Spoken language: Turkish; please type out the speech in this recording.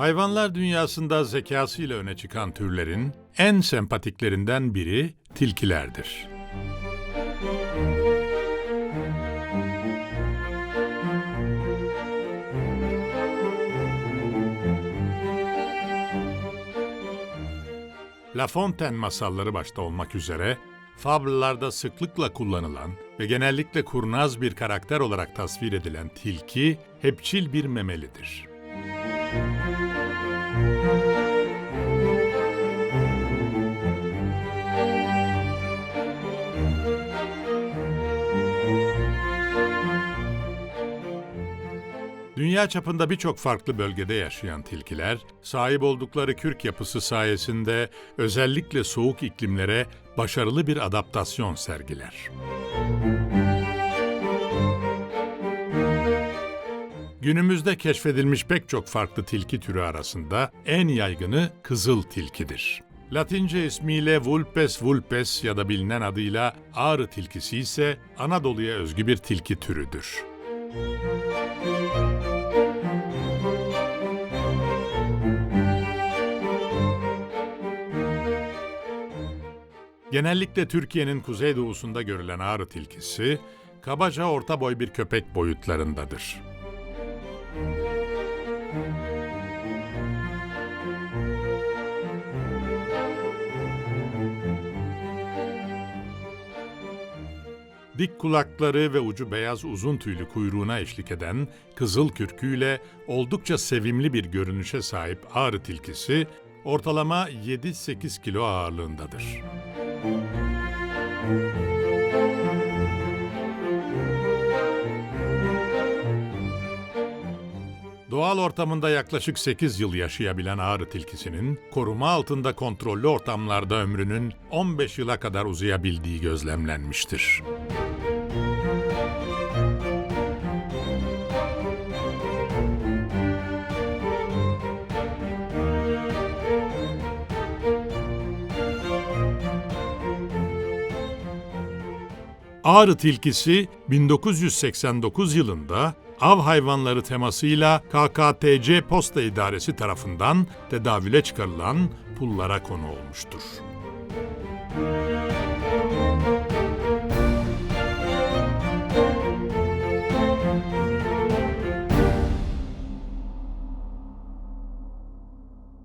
Hayvanlar dünyasında zekasıyla öne çıkan türlerin en sempatiklerinden biri tilkilerdir. La Fontaine masalları başta olmak üzere fablalarda sıklıkla kullanılan ve genellikle kurnaz bir karakter olarak tasvir edilen tilki hepçil bir memelidir. Dünya çapında birçok farklı bölgede yaşayan tilkiler, sahip oldukları kürk yapısı sayesinde özellikle soğuk iklimlere başarılı bir adaptasyon sergiler. Günümüzde keşfedilmiş pek çok farklı tilki türü arasında en yaygını kızıl tilkidir. Latince ismiyle Vulpes vulpes ya da bilinen adıyla ağrı tilkisi ise Anadolu'ya özgü bir tilki türüdür. Genellikle Türkiye'nin kuzeydoğusunda görülen ağrı tilkisi, kabaca orta boy bir köpek boyutlarındadır. Dik kulakları ve ucu beyaz uzun tüylü kuyruğuna eşlik eden kızıl kürküyle oldukça sevimli bir görünüşe sahip ağrı tilkisi ortalama 7-8 kilo ağırlığındadır. Doğal ortamında yaklaşık 8 yıl yaşayabilen ağrı tilkisinin koruma altında kontrollü ortamlarda ömrünün 15 yıla kadar uzayabildiği gözlemlenmiştir. Ağrı tilkisi 1989 yılında av hayvanları temasıyla KKTC Posta İdaresi tarafından tedavüle çıkarılan pullara konu olmuştur.